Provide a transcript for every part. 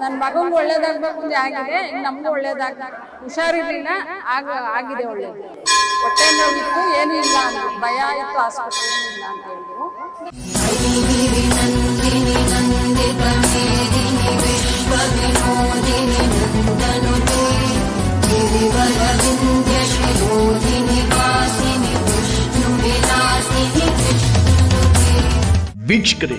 ನನ್ನ ಮಗಂಗೆ ಒಳ್ಳೇದಾಗ್ಬೇಕು ಅಂತ ಆಗಿದೆ. ನಮಗೂ ಒಳ್ಳೇದಾಗ ಹುಷಾರಿರ್ಲಿಲ್ಲ. ಆಗ ಆಗಿದೆ ಒಳ್ಳೇದು. ಹೊಟ್ಟೆ ನೋವಿತ್ತು ಏನೂ ಇಲ್ಲ ಅಂತ ಭಯ ಇತ್ತು, ಆಸ್ಪತ್ರೆ ಇಲ್ಲ ಅಂತ ಹೇಳಿದ್ರು ವೀಕ್ಷಕರೇ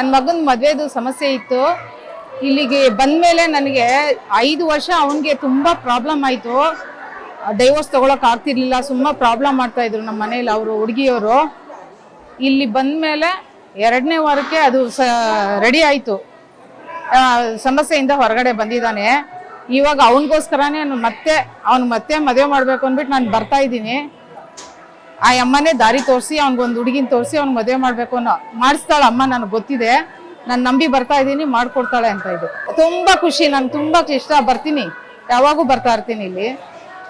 ನನ್ನ ಮಗನ ಮದುವೆದು ಸಮಸ್ಯೆ ಇತ್ತು. ಇಲ್ಲಿಗೆ ಬಂದ ಮೇಲೆ ನನಗೆ ಐದು ವರ್ಷ ಅವನಿಗೆ ತುಂಬ ಪ್ರಾಬ್ಲಮ್ ಆಯಿತು. ಡೈವೋರ್ಸ್ ತೊಗೊಳಕ್ಕೆ ಆಗ್ತಿರ್ಲಿಲ್ಲ, ಸುಮ್ಮ ಪ್ರಾಬ್ಲಮ್ ಮಾಡ್ತಾ ಇದ್ರು ನಮ್ಮ ಮನೇಲಿ ಅವರು ಹುಡುಗಿಯವರು. ಇಲ್ಲಿ ಬಂದ ಮೇಲೆ ಎರಡನೇ ವಾರಕ್ಕೆ ಅದು ಸ ರೆಡಿ ಆಯಿತು. ಸಮಸ್ಯೆಯಿಂದ ಹೊರಗಡೆ ಬಂದಿದ್ದಾನೆ. ಇವಾಗ ಅವನಿಗೋಸ್ಕರನೇ ಮತ್ತೆ, ಅವ್ನು ಮತ್ತೆ ಮದುವೆ ಮಾಡಬೇಕು ಅಂದ್ಬಿಟ್ಟು ನಾನು ಬರ್ತಾ ಇದ್ದೀನಿ. ಆ ಅಮ್ಮನೇ ದಾರಿ ತೋರಿಸಿ ಅವ್ನಿಗೊಂದು ಹುಡುಗಿನ ತೋರಿಸಿ ಅವ್ನಿಗೆ ಮದುವೆ ಮಾಡಬೇಕು ಅನ್ನೋ ಮಾಡಿಸ್ತಾಳೆ ಅಮ್ಮ, ನನಗೆ ಗೊತ್ತಿದೆ. ನಾನು ನಂಬಿ ಬರ್ತಾ ಇದ್ದೀನಿ, ಮಾಡ್ಕೊಡ್ತಾಳೆ ಅಂತ ಇದು. ತುಂಬ ಖುಷಿ, ನಾನು ತುಂಬ ಇಷ್ಟ, ಬರ್ತೀನಿ. ಯಾವಾಗೂ ಬರ್ತಾ ಇರ್ತೀನಿ ಇಲ್ಲಿ.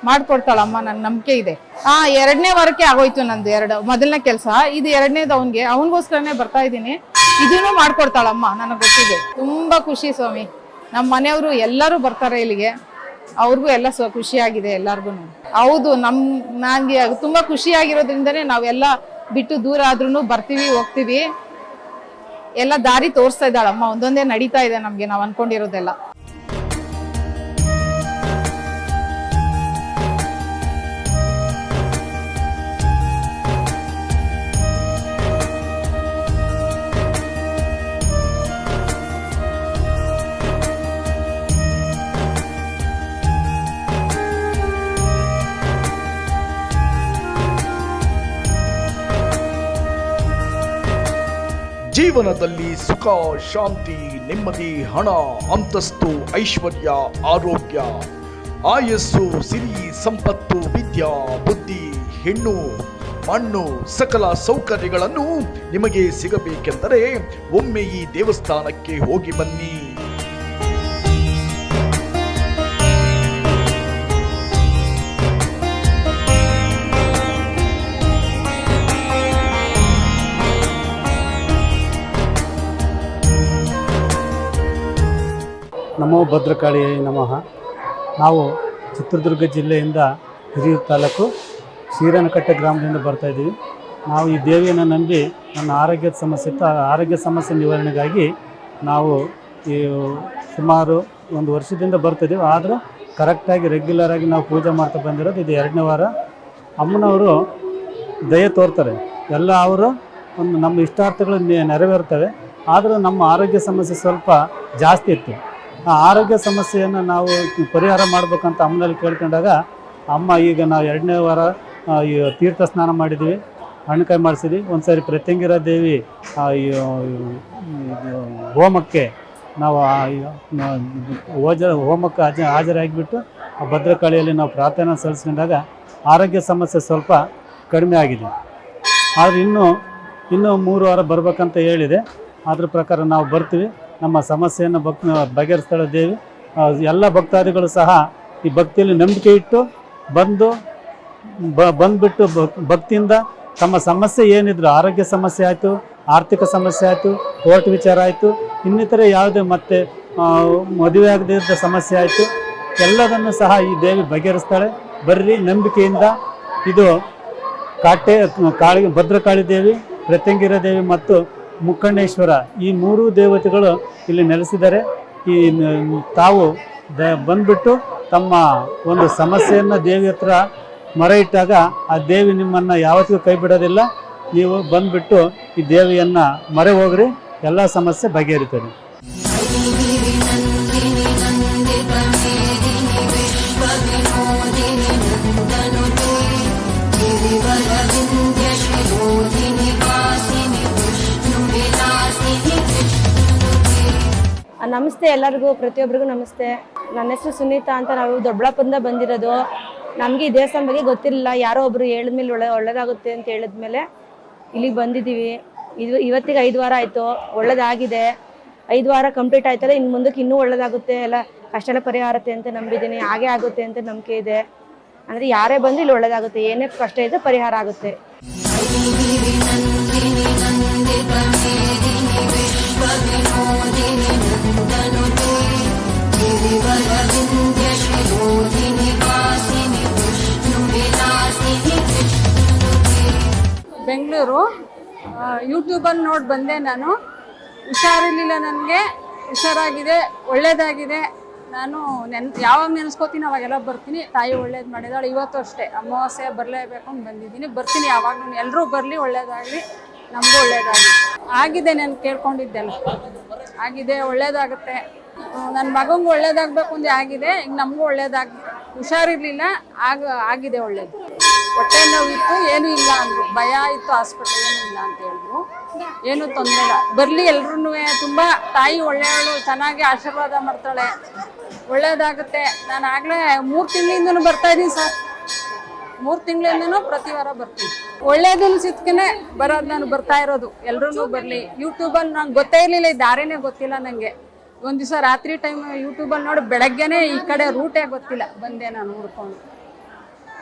ಮಾಡಿಕೊಡ್ತಾಳೆ ಅಮ್ಮ ನನ್ನ ನಂಬಿಕೆ ಇದೆ. ಆ, ಎರಡನೇ ವಾರಕ್ಕೆ ಆಗೋಯ್ತು ನಂದು ಎರಡು, ಮೊದಲನೇ ಕೆಲಸ. ಇದು ಎರಡನೇದು ಅವನಿಗೆ. ಅವನಿಗೋಸ್ಕರನೇ ಬರ್ತಾ ಇದ್ದೀನಿ. ಇದನ್ನು ಮಾಡ್ಕೊಡ್ತಾಳಮ್ಮ, ನನಗೆ ಗೊತ್ತಿದೆ. ತುಂಬ ಖುಷಿ ಸ್ವಾಮಿ. ನಮ್ಮ ಮನೆಯವರು ಎಲ್ಲರೂ ಬರ್ತಾರೆ ಇಲ್ಲಿಗೆ. ಅವ್ರಿಗೂ ಎಲ್ಲ ಸ್ವ ಖುಷಿಯಾಗಿದೆ ಎಲ್ಲರಿಗೂ ಹೌದು, ನಮ್ ನನಗೆ ತುಂಬಾ ಖುಷಿಯಾಗಿರೋದ್ರಿಂದನೇ ನಾವೆಲ್ಲ ಬಿಟ್ಟು ದೂರ ಆದ್ರೂ ಬರ್ತೀವಿ, ಹೋಗ್ತೀವಿ. ಎಲ್ಲ ದಾರಿ ತೋರಿಸ್ತಾ ಇದ್ದಾಳಮ್ಮ, ಒಂದೊಂದೇ ನಡೀತಾ ಇದೆ ನಮ್ಗೆ ನಾವು ಅನ್ಕೊಂಡಿರೋದೆಲ್ಲ. ಜೀವನದಲ್ಲಿ ಸುಖ, ಶಾಂತಿ, ನೆಮ್ಮದಿ, ಹಣ, ಅಂತಸ್ತು, ಐಶ್ವರ್ಯ, ಆರೋಗ್ಯ, ಆಯಸ್ಸು, ಸಿರಿ, ಸಂಪತ್ತು, ವಿದ್ಯಾ, ಬುದ್ಧಿ, ಹೆಣ್ಣು, ಮಣ್ಣು, ಸಕಲ ಸೌಕರ್ಯಗಳನ್ನು ನಿಮಗೆ ಸಿಗಬೇಕೆಂದರೆ ಒಮ್ಮೆ ಈ ದೇವಸ್ಥಾನಕ್ಕೆ ಹೋಗಿ ಬನ್ನಿ. ನಮೋ ಭದ್ರಕಾಳಿ ನಮಃ. ನಾವು ಚಿತ್ರದುರ್ಗ ಜಿಲ್ಲೆಯಿಂದ ಹಿರಿಯೂರು ತಾಲೂಕು ಶ್ರೀರನಕಟ್ಟೆ ಗ್ರಾಮದಿಂದ ಬರ್ತಾ ಇದ್ದೀವಿ. ನಾವು ಈ ದೇವಿಯನ್ನು ನಂಬಿ ನನ್ನ ಆರೋಗ್ಯದ ಸಮಸ್ಯೆ ತ ಆರೋಗ್ಯ ಸಮಸ್ಯೆ ನಿವಾರಣೆಗಾಗಿ ನಾವು ಈ ಸುಮಾರು ಒಂದು ವರ್ಷದಿಂದ ಬರ್ತಿದ್ದೀವಿ ಆದರೂ ಕರೆಕ್ಟಾಗಿ ರೆಗ್ಯುಲರಾಗಿ ನಾವು ಪೂಜೆ ಮಾಡ್ತಾ ಬಂದಿರೋದು ಇದು ಎರಡನೇ ವಾರ. ಅಮ್ಮನವರು ದಯೆ ತೋರ್ತಾರೆ. ಎಲ್ಲ ಅವರು ಒಂದು ನಮ್ಮ ಇಷ್ಟಾರ್ಥಗಳು ನೆರವೇರ್ತವೆ. ಆದರೂ ನಮ್ಮ ಆರೋಗ್ಯ ಸಮಸ್ಯೆ ಸ್ವಲ್ಪ ಜಾಸ್ತಿ ಇತ್ತು. ಆ ಆರೋಗ್ಯ ಸಮಸ್ಯೆಯನ್ನು ನಾವು ಪರಿಹಾರ ಮಾಡಬೇಕಂತ ಅಮ್ಮನಲ್ಲಿ ಕೇಳ್ಕೊಂಡಾಗ, ಅಮ್ಮ, ಈಗ ನಾವು ಎರಡನೇ ವಾರ ಈ ತೀರ್ಥ ಸ್ನಾನ ಮಾಡಿದ್ವಿ, ಹಣ್ಣುಕಾಯಿ ಮಾಡಿಸಿದ್ವಿ. ಒಂದು ಸಾರಿ ಪ್ರತ್ಯಂಗಿರ ದೇವಿ ಹೋಮಕ್ಕೆ ನಾವು ಹೋಜ ಹೋಮಕ್ಕೆ ಹಾಜ, ಹಾಜರಾಗಿಬಿಟ್ಟು ಆ ಭದ್ರಕಾಳಿಯಲ್ಲಿ ನಾವು ಪ್ರಾರ್ಥನೆ ಸಲ್ಲಿಸ್ಕೊಂಡಾಗ ಆರೋಗ್ಯ ಸಮಸ್ಯೆ ಸ್ವಲ್ಪ ಕಡಿಮೆ ಆಗಿದೆ. ಆದರೆ ಇನ್ನೂ ಇನ್ನೂ ಮೂರು ವಾರ ಬರಬೇಕಂತ ಹೇಳಿದೆ. ಅದ್ರ ಪ್ರಕಾರ ನಾವು ಬರ್ತೀವಿ. ನಮ್ಮ ಸಮಸ್ಯೆಯನ್ನು ಭಕ್ ಬಗೆಹರಿಸ್ತಾಳೆ ದೇವಿ ಎಲ್ಲ ಭಕ್ತಾದಿಗಳು ಸಹ ಈ ಭಕ್ತಿಯಲ್ಲಿ ನಂಬಿಕೆ ಇಟ್ಟು ಬಂದು, ಬ ಬಂದುಬಿಟ್ಟು ಭಕ್ತಿಯಿಂದ ತಮ್ಮ ಸಮಸ್ಯೆ ಏನಿದ್ರು, ಆರೋಗ್ಯ ಸಮಸ್ಯೆ ಆಯಿತು, ಆರ್ಥಿಕ ಸಮಸ್ಯೆ ಆಯಿತು, ಕೋರ್ಟ್ ವಿಚಾರ ಆಯಿತು, ಇನ್ನಿತರ ಯಾವುದೇ ಮತ್ತೆ ಮದುವೆ ಆಗದೇ ಇದ್ದ ಸಮಸ್ಯೆ ಆಯಿತು, ಎಲ್ಲದನ್ನು ಸಹ ಈ ದೇವಿ ಬಗೆಹರಿಸ್ತಾಳೆ. ಬರ್ರಿ, ನಂಬಿಕೆಯಿಂದ ಇದು ಕಾಟೆ, ಕಾಳಿ, ಭದ್ರಕಾಳಿ ದೇವಿ, ಪ್ರತ್ಯಂಗಿರ ದೇವಿ ಮತ್ತು ಮುಕ್ಕಣ್ಣೇಶ್ವರ ಈ ಮೂರು ದೇವತೆಗಳು ಇಲ್ಲಿ ನೆಲೆಸಿದ್ದಾರೆ. ಈ ತಾವು ದ, ಬಂದ್ಬಿಟ್ಟು ತಮ್ಮ ಒಂದು ಸಮಸ್ಯೆಯನ್ನು ದೇವಿ ಹತ್ರ ಮೊರೆ ಇಟ್ಟಾಗ ಆ ದೇವಿ ನಿಮ್ಮನ್ನು ಯಾವತ್ತಿಗೂ ಕೈ ಬಿಡೋದಿಲ್ಲ. ನೀವು ಬಂದುಬಿಟ್ಟು ಈ ದೇವಿಯನ್ನು ಮೊರೆ ಹೋಗ್ರಿ, ಎಲ್ಲ ಸಮಸ್ಯೆ ಬಗೆಹರಿತದೆ ನಮಸ್ತೆ ಎಲ್ಲರಿಗೂ, ಪ್ರತಿಯೊಬ್ಬರಿಗೂ ನಮಸ್ತೆ. ನನ್ನ ಹೆಸರು ಸುನೀತಾ ಅಂತ ನಾವು ದೊಡ್ಡಬಳ್ಳಾಪುರದಿಂದ ಬಂದಿರೋದು. ನಮಗೆ ಈ ದೇವಸ್ಥಾನ ಬಗ್ಗೆ ಗೊತ್ತಿರಲಿಲ್ಲ. ಯಾರೋ ಒಬ್ರು ಹೇಳಿದ್ಮೇಲೆ ಒಳ್ಳೆ ಒಳ್ಳೇದಾಗುತ್ತೆ ಅಂತ ಹೇಳಿದ್ಮೇಲೆ ಇಲ್ಲಿಗೆ ಬಂದಿದ್ದೀವಿ. ಇದು ಇವತ್ತಿಗೆ ಐದು ವಾರ ಆಯಿತು. ಒಳ್ಳೇದಾಗಿದೆ. ಐದು ವಾರ ಕಂಪ್ಲೀಟ್ ಆಯ್ತಲ್ಲ, ಇನ್ನು ಮುಂದಕ್ಕೆ ಇನ್ನೂ ಒಳ್ಳೇದಾಗುತ್ತೆ. ಎಲ್ಲ ಕಷ್ಟ ಎಲ್ಲ ಪರಿಹಾರತೆ ಅಂತ ನಂಬಿದ್ದೀನಿ. ಹಾಗೆ ಆಗುತ್ತೆ ಅಂತ ನಂಬಿಕೆ ಇದೆ. ಅಂದರೆ ಯಾರೇ ಬಂದು ಇಲ್ಲಿ ಒಳ್ಳೇದಾಗುತ್ತೆ. ಏನೇ ಕಷ್ಟ ಇದ್ರೂ ಪರಿಹಾರ ಆಗುತ್ತೆ. ಬೆಂಗಳೂರು. ಯೂಟ್ಯೂಬಲ್ಲಿ ನೋಡಿ ಬಂದೆ ನಾನು. ಹುಷಾರಿರಲಿಲ್ಲ ನನಗೆ. ಹುಷಾರಾಗಿದೆ, ಒಳ್ಳೇದಾಗಿದೆ. ನಾನು ನೆನ್, ಯಾವಾಗ ನೆನೆಸ್ಕೋತೀನಿ ಅವಾಗೆಲ್ಲ ಬರ್ತೀನಿ. ತಾಯಿ ಒಳ್ಳೇದು ಮಾಡಿದಾಳೆ ಇವತ್ತು ಅಷ್ಟೇ. ಅಮಾವಾಸ್ಯೆ ಬರಲೇಬೇಕು ಅಂತ ಬಂದಿದ್ದೀನಿ. ಬರ್ತೀನಿ ಯಾವಾಗಲೂ ಎಲ್ಲರೂ ಬರಲಿ, ಒಳ್ಳೇದಾಗಲಿ. ನಮಗೂ ಒಳ್ಳೇದಾಗಲಿ. ಆಗಿದೆ, ನಾನು ಕೇಳ್ಕೊಂಡಿದ್ದೆಲ್ಲ. ಆಗಿದೆ, ಒಳ್ಳೇದಾಗುತ್ತೆ. ನನ್ನ ಮಗಂಗೆ ಒಳ್ಳೇದಾಗಬೇಕು ಅಂದ್ರೆ ಆಗಿದೆ. ಈಗ ನಮಗೂ ಒಳ್ಳೇದಾಗಿ, ಹುಷಾರಿರಲಿಲ್ಲ. ಆಗ, ಆಗಿದೆ ಒಳ್ಳೇದು. ಹೊಟ್ಟೆ ನೋವಿತ್ತು, ಏನೂ ಇಲ್ಲ ಅಂದರು. ಭಯ ಇತ್ತು ಹಾಸ್ಪಿಟ್ಲ್ ಏನೂ ಇಲ್ಲ ಅಂತ ಹೇಳಿದ್ರು. ಏನೂ ತೊಂದರೆ ಇಲ್ಲ. ಬರಲಿ ಎಲ್ರೂ ತುಂಬ ತಾಯಿ ಒಳ್ಳೆಯವಳು, ಚೆನ್ನಾಗಿ ಆಶೀರ್ವಾದ ಮಾಡ್ತಾಳೆ. ಒಳ್ಳೇದಾಗುತ್ತೆ. ನಾನು ಆಗಲೇ ಮೂರು ತಿಂಗಳಿಂದನೂ ಬರ್ತಾ ಇದ್ದೀನಿ ಸರ್. ಮೂರು ತಿಂಗಳಿಂದನೂ ಪ್ರತಿ ವಾರ ಬರ್ತೀನಿ. ಒಳ್ಳೇದನ್ನು ಸಿಕ್ಕನೆ ಬರೋದು ನಾನು ಬರ್ತಾ ಇರೋದು. ಎಲ್ಲರೂ ಬರಲಿ. ಯೂಟ್ಯೂಬಲ್ಲಿ ನಂಗೆ ಗೊತ್ತೇ ಇರಲಿಲ್ಲ. ಈ ದಾರಿನೇ ಗೊತ್ತಿಲ್ಲ ನನಗೆ ಒಂದು ದಿವಸ ರಾತ್ರಿ ಟೈಮ್ ಯೂಟ್ಯೂಬಲ್ಲಿ ನೋಡಿ, ಬೆಳಗ್ಗೆನೆ ಈ ಕಡೆ ರೂಟೇ ಗೊತ್ತಿಲ್ಲ. ಬಂದೆ ನಾನು ಹುಡ್ಕೊಂಡು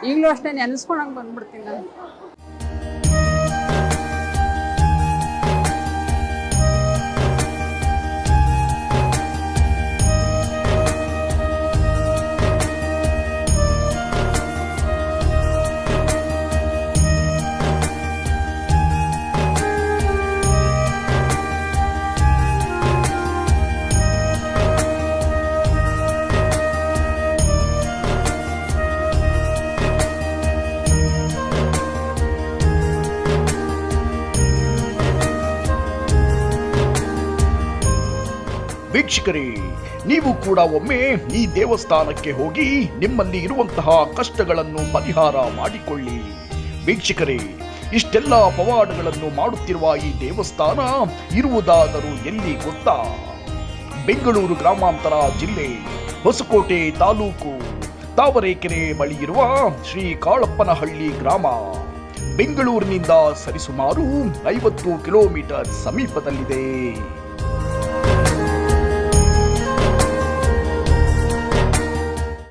ಈಗಲೂ ಅಷ್ಟೇ ನೆನೆಸ್ಕೊಂಡಂಗೆ ಬಂದ್ಬಿಡ್ತೀನಿ ನಾನು. ವೀಕ್ಷಕರೇ, ನೀವು ಕೂಡ ಒಮ್ಮೆ ಈ ದೇವಸ್ಥಾನಕ್ಕೆ ಹೋಗಿ ನಿಮ್ಮಲ್ಲಿ ಇರುವಂತಹ ಕಷ್ಟಗಳನ್ನು ಪರಿಹಾರ ಮಾಡಿಕೊಳ್ಳಿ. ವೀಕ್ಷಕರೇ, ಇಷ್ಟೆಲ್ಲ ಪವಾಡಗಳನ್ನು ಮಾಡುತ್ತಿರುವ ಈ ದೇವಸ್ಥಾನ ಇರುವುದಾದರೂ ಎಲ್ಲಿ ಗೊತ್ತಾ? ಬೆಂಗಳೂರು ಗ್ರಾಮಾಂತರ ಜಿಲ್ಲೆ, ಹೊಸಕೋಟೆ ತಾಲೂಕು, ತಾವರೆಕೆರೆ ಬಳಿ ಇರುವ ಶ್ರೀ ಕಾಳಪ್ಪನಹಳ್ಳಿ ಗ್ರಾಮ. ಬೆಂಗಳೂರಿನಿಂದ ಸರಿಸುಮಾರು ಐವತ್ತು ಕಿಲೋಮೀಟರ್ ಸಮೀಪದಲ್ಲಿದೆ.